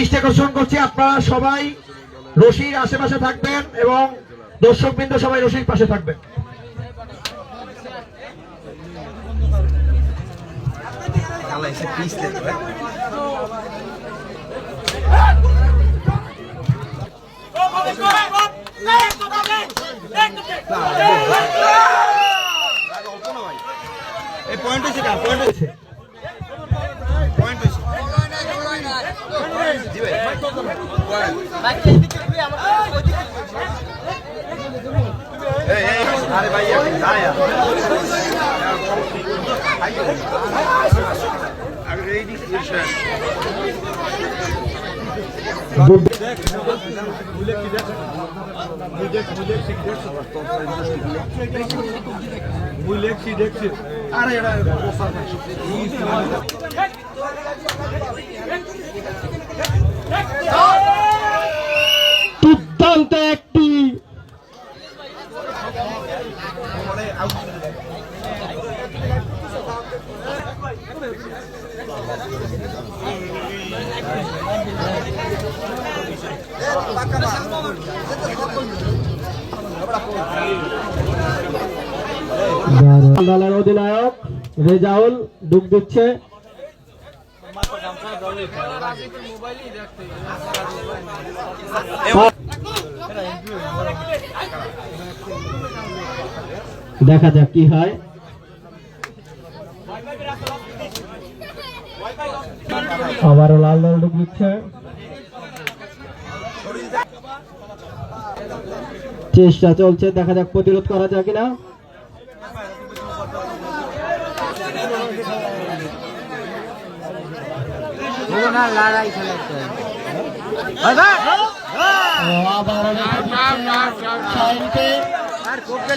দৃষ্টি আকর্ষণ করছি, আপনারা সবাই রশির আশেপাশে থাকবেন এবং দর্শকবৃন্দ সবাই রশির পাশে থাকবেন। এই পয়েন্ট হয়েছে পয়েন্ট হয়েছে আরে ভাই দিক ইরশাদ আরে দলের অধিনায়ক রেজাউল ডুব দিচ্ছে। দেখা যাক কি হয়। আবারও লাল দল ডুব দিচ্ছে চেষ্টা চলছে দেখা যাক প্রতিরোধ করা যায় কিনা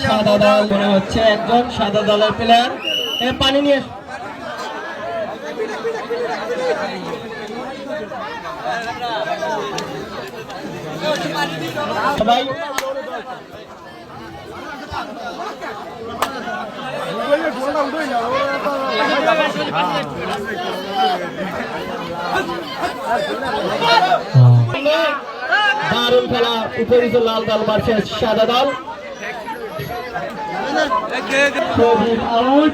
সাদা দল মনে হচ্ছে একজন সাদা দলের প্লেয়ার পানি নিয়ে। সবাই দারুণ খেলা উপরিত লাল দল ভার্সেস সাদা দল। সবুজ আউট।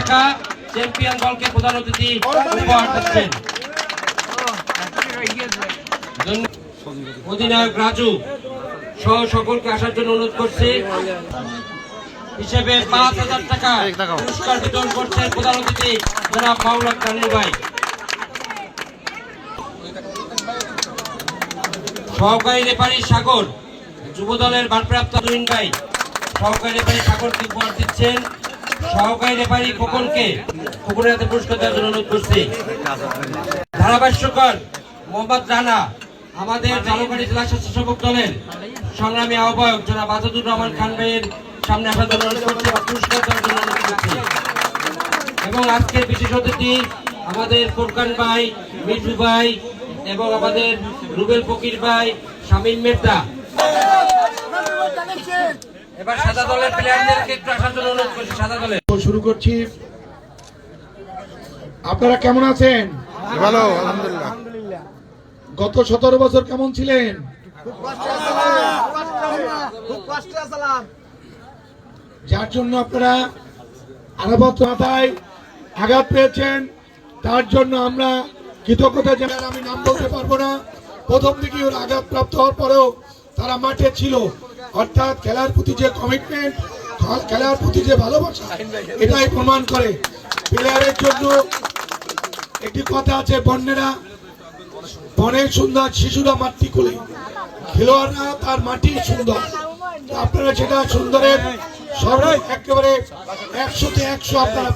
টাকা চ্যাম্পিয়ন দলকে প্রধান অতিথি অধিনায়ক রাজু সহ সকলকে আসার জন্য অনুরোধ করছি। হিসেবে পাঁচ হাজার টাকা পুরস্কার বিতরণ করছেন প্রধান অতিথি জনাব মাওলা কানুর ভাই। সহকারী রেফারি সাগর যুব দলের ভারপ্রাপ্ত তুহিন ভাই। সহকারী রেফারি সাগরকে উপহার দিচ্ছেন। সহকারী রেফারি খোকনকে খোকনের হাতে পুরস্কার দেওয়ার জন্য অনুরোধ করছি। ধারাভাষ্যকর মোহাম্মদ রানা, আমাদের জালকাড়ি জেলা স্বেচ্ছাসেবক দলের সংগ্রামী আহ্বায়ক জনাব আজাদুর রহমান খান ভাইয়ের সামনে আসার জন্য অনুরোধ করছি বা পুরস্কার দেওয়ার জন্য অনুরোধ করছি। এবং আজকের বিশেষ অতিথি আমাদের ফোরকান ভাই, মিঠু ভাই এবং আমাদের রুবেল ফকির ভাই, শামীম মেহতা। এবার সাদা দলের প্লেয়ারদেরকে একটু আসার জন্য অনুরোধ করছি সাদা দলের শুরু করছি। আপনারা কেমন আছেন? ভালো আলহামদুলিল্লাহ। গত সতেরো বছর কেমন ছিলেন? যার জন্য আপনারা আরাবত মাথায় আঘাত পেয়েছেন তার জন্য আমরা কৃতজ্ঞতা জানাই। আমি নাম বলতে পারব না। প্রথম দিকে ওর আঘাত প্রাপ্ত হওয়ার পরেও তারা মাঠে ছিল। অর্থাৎ খেলার প্রতি যে কমিটমেন্ট খেলার প্রতি যে ভালোবাসা, এটাই প্রমাণ করে। প্লেয়ারের জন্য একটি কথা আছে বন্যেরা, বনের সুন্দর শিশুরা মাতৃকুলে খেলোয়াড়রা তার মাটি সুন্দর। আপনারা সেটা সুন্দরের, সব একেবারে একশোতে একশো আপনারা